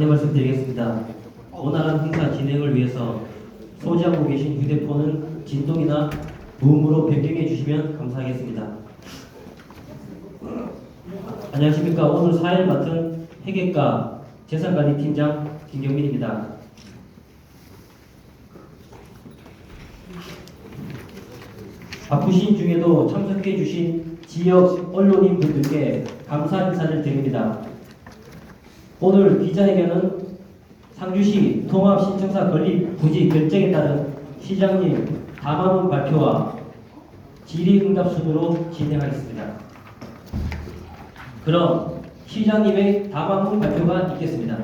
안내 말씀드리겠습니다. 원활한 행사 진행을 위해서 소지하고 계신 휴대폰은 진동이나 무음으로 변경해 주시면 감사하겠습니다. 안녕하십니까. 오늘 사회를 맡은 회계과 재산관리 팀장 김경민입니다. 바쁘신 중에도 참석해 주신 지역 언론인 분들께 감사 인사를 드립니다. 오늘 기자회견은 상주시 통합신청사 건립 부지 결정에 따른 시장님 담화문 발표와 질의응답 순으로 진행하겠습니다. 그럼 시장님의 담화문 발표가 있겠습니다.